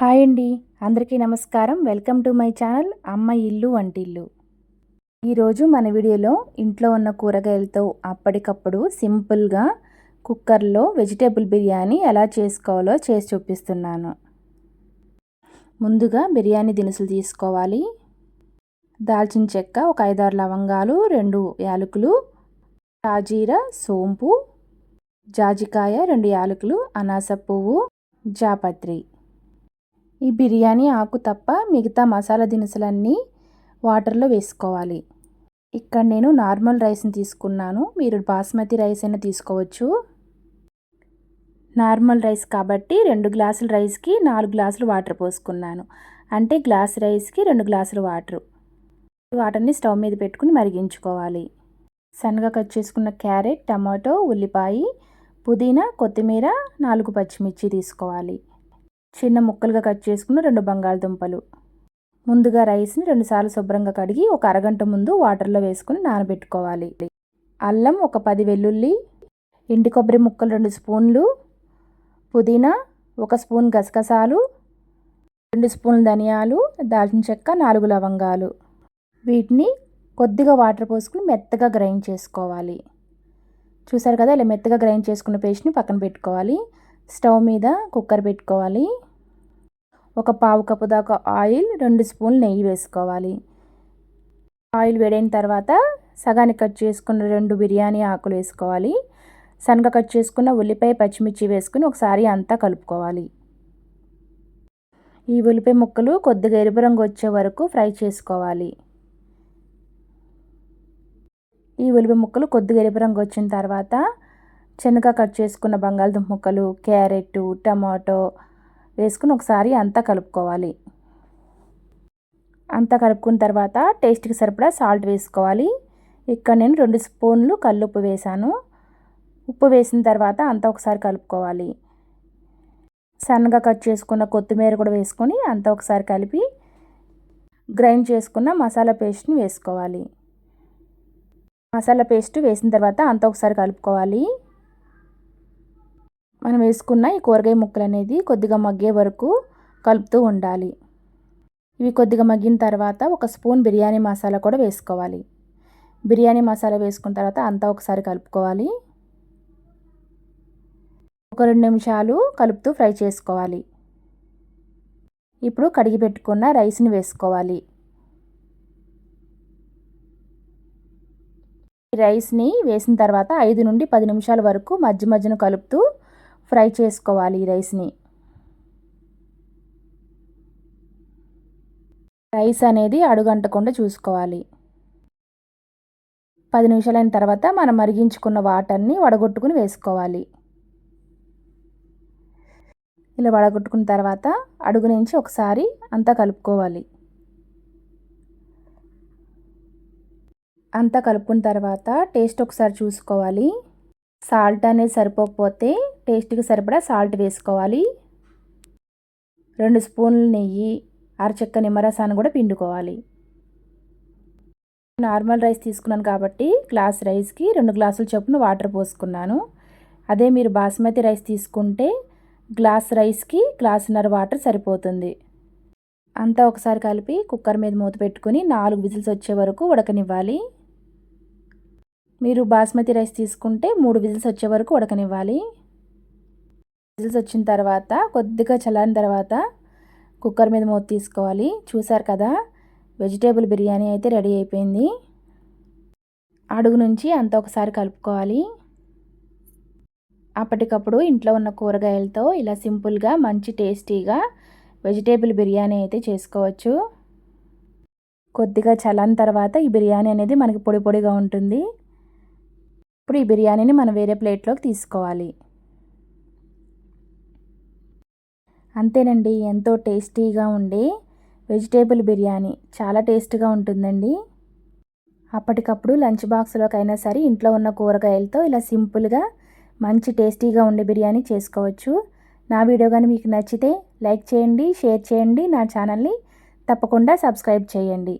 Hi అండి. అందరికీ నమస్కారం. వెల్కమ్ టు మై ఛానల్ అమ్మ ఇల్లు వంటిల్లు. ఈరోజు మన వీడియోలో ఇంట్లో ఉన్న కూరగాయలతో అప్పటికప్పుడు సింపుల్గా కుక్కర్లో వెజిటేబుల్ బిర్యానీ ఎలా చేసుకోవాలో చేసి చూపిస్తున్నాను. ముందుగా బిర్యానీ దినుసులు తీసుకోవాలి. దాల్చిన చెక్క ఒక ఐదారు లవంగాలు రెండు యాలకులు షాజీరా సోంపు జాజికాయ రెండు యాలకులు అనాస పువ్వు జాపత్రి. ఈ బిర్యానీ ఆకు తప్ప మిగతా మసాలా దినుసులన్నీ వాటర్లో వేసుకోవాలి. ఇక్కడ నేను నార్మల్ రైస్ని తీసుకున్నాను. మీరు బాస్మతి రైస్ అయినా తీసుకోవచ్చు. నార్మల్ రైస్ కాబట్టి రెండు గ్లాసుల రైస్కి నాలుగు గ్లాసులు వాటర్ పోసుకున్నాను. అంటే గ్లాస్ రైస్కి రెండు గ్లాసులు వాటర్. వాటర్ని స్టవ్ మీద పెట్టుకుని మరిగించుకోవాలి. సన్నగా కట్ చేసుకున్న క్యారెట్ టమాటో ఉల్లిపాయ పుదీనా కొత్తిమీర నాలుగు పచ్చిమిర్చి తీసుకోవాలి. చిన్న ముక్కలుగా కట్ చేసుకున్న రెండు బంగాళదుంపలు. ముందుగా రైస్ని రెండుసార్లు శుభ్రంగా కడిగి ఒక అరగంట ముందు వాటర్లో వేసుకుని నానబెట్టుకోవాలి. అల్లం ఒక పది వెల్లుల్లి ఎండి కొబ్బరి ముక్కలు రెండు స్పూన్లు పుదీనా ఒక స్పూన్ గసగసాలు రెండు స్పూన్లు ధనియాలు దాల్చిన చెక్క నాలుగు లవంగాలు. వీటిని కొద్దిగా వాటర్ పోసుకుని మెత్తగా గ్రైండ్ చేసుకోవాలి. చూసారు కదా ఇలా మెత్తగా గ్రైండ్ చేసుకున్న పేస్ట్ని పక్కన పెట్టుకోవాలి. స్టవ్ మీద కుక్కర్ పెట్టుకోవాలి. ఒక పావు కప్పు దాకా ఆయిల్ రెండు స్పూన్లు నెయ్యి వేసుకోవాలి. ఆయిల్ వేడైన తర్వాత సగానికి కట్ చేసుకున్న రెండు బిర్యానీ ఆకులు వేసుకోవాలి. సన్నగా కట్ చేసుకున్న ఉల్లిపాయ పచ్చిమిర్చి వేసుకుని ఒకసారి అంతా కలుపుకోవాలి. ఈ ఉల్లిపాయ ముక్కలు కొద్దిగా ఎరుపు రంగు వచ్చే వరకు ఫ్రై చేసుకోవాలి. ఈ ఉల్లిపాయ ముక్కలు కొద్దిగా ఎరుపు రంగు వచ్చిన తర్వాత చిన్నగా కట్ చేసుకున్న బంగాళదుంప ముక్కలు క్యారెట్ టమాటో వేసుకుని ఒకసారి అంతా కలుపుకోవాలి. అంతా కలుపుకున్న తర్వాత టేస్ట్కి సరిపడా సాల్ట్ వేసుకోవాలి. ఇక్కడ నేను రెండు స్పూన్లు కల్లుప్పు వేసాను. ఉప్పు వేసిన తర్వాత అంతా ఒకసారి కలుపుకోవాలి. సన్నగా కట్ చేసుకున్న కొత్తిమీర కూడా వేసుకొని అంతా ఒకసారి కలిపి గ్రైండ్ చేసుకున్న మసాలా పేస్ట్ని వేసుకోవాలి. మసాలా పేస్ట్ వేసిన తర్వాత అంతా ఒకసారి కలుపుకోవాలి. మనం వేసుకున్న ఈ కూరగాయ ముక్కలు అనేది కొద్దిగా మగ్గే వరకు కలుపుతూ ఉండాలి. ఇవి కొద్దిగా మగ్గిన తర్వాత ఒక స్పూన్ బిర్యానీ మసాలా కూడా వేసుకోవాలి. బిర్యానీ మసాలా వేసుకున్న తర్వాత అంతా ఒకసారి కలుపుకోవాలి. ఒక రెండు నిమిషాలు కలుపుతూ ఫ్రై చేసుకోవాలి. ఇప్పుడు కడిగి పెట్టుకున్న రైస్ని వేసుకోవాలి. రైస్ని వేసిన తర్వాత ఐదు నుండి పది నిమిషాల వరకు మధ్య మధ్యన కలుపుతూ ఫ్రై చేసుకోవాలి ఈ రైస్ని. రైస్ అనేది అడుగంటకుండా చూసుకోవాలి. పది నిమిషాలైన తర్వాత మనం మరిగించుకున్న వాటర్ని వడగొట్టుకుని వేసుకోవాలి. ఇలా వడగొట్టుకున్న తర్వాత అడుగు నుంచి ఒకసారి అంతా కలుపుకోవాలి. అంతా కలుపుకున్న తర్వాత టేస్ట్ ఒకసారి చూసుకోవాలి. సాల్ట్ అనేది సరిపోకపోతే టేస్ట్కి సరిపడా సాల్ట్ వేసుకోవాలి. రెండు స్పూన్లు నెయ్యి అరచెక్క నిమ్మరసాన్ని కూడా పిండుకోవాలి. నార్మల్ రైస్ తీసుకున్నాను కాబట్టి గ్లాస్ రైస్కి రెండు గ్లాసుల చొప్పున వాటర్ పోసుకున్నాను. అదే మీరు బాస్మతి రైస్ తీసుకుంటే గ్లాస్ రైస్కి గ్లాసున్నర వాటర్ సరిపోతుంది. అంతా ఒకసారి కలిపి కుక్కర్ మీద మూత పెట్టుకుని నాలుగు విజిల్స్ వచ్చే వరకు ఉడకనివ్వాలి. మీరు బాస్మతి రైస్ తీసుకుంటే మూడు విజిల్స్ వచ్చే వరకు ఉడకనివ్వాలి. విజిల్స్ వచ్చిన తర్వాత కొద్దిగా చల్లారిన తర్వాత కుక్కర్ మీద మూత తీసుకోవాలి. చూసారు కదా వెజిటేబుల్ బిర్యానీ అయితే రెడీ అయిపోయింది. అడుగు నుంచి అంత ఒకసారి కలుపుకోవాలి. అప్పటికప్పుడు ఇంట్లో ఉన్న కూరగాయలతో ఇలా సింపుల్గా మంచి టేస్టీగా వెజిటేబుల్ బిర్యానీ అయితే చేసుకోవచ్చు. కొద్దిగా చల్లని తర్వాత ఈ బిర్యానీ అనేది మనకి పొడి పొడిగా ఉంటుంది. ఇప్పుడు ఈ బిర్యానీని మనం వేరే ప్లేట్లోకి తీసుకోవాలి. అంతేనండి ఎంతో టేస్టీగా ఉండే వెజిటేబుల్ బిర్యానీ. చాలా టేస్ట్గా ఉంటుందండి. అప్పటికప్పుడు లంచ్ బాక్స్లోకైనా సరే ఇంట్లో ఉన్న కూరగాయలతో ఇలా సింపుల్గా మంచి టేస్టీగా ఉండే బిర్యానీ చేసుకోవచ్చు. నా వీడియో కానీ మీకు నచ్చితే లైక్ చేయండి షేర్ చేయండి నా ఛానల్ని తప్పకుండా సబ్స్క్రైబ్ చేయండి.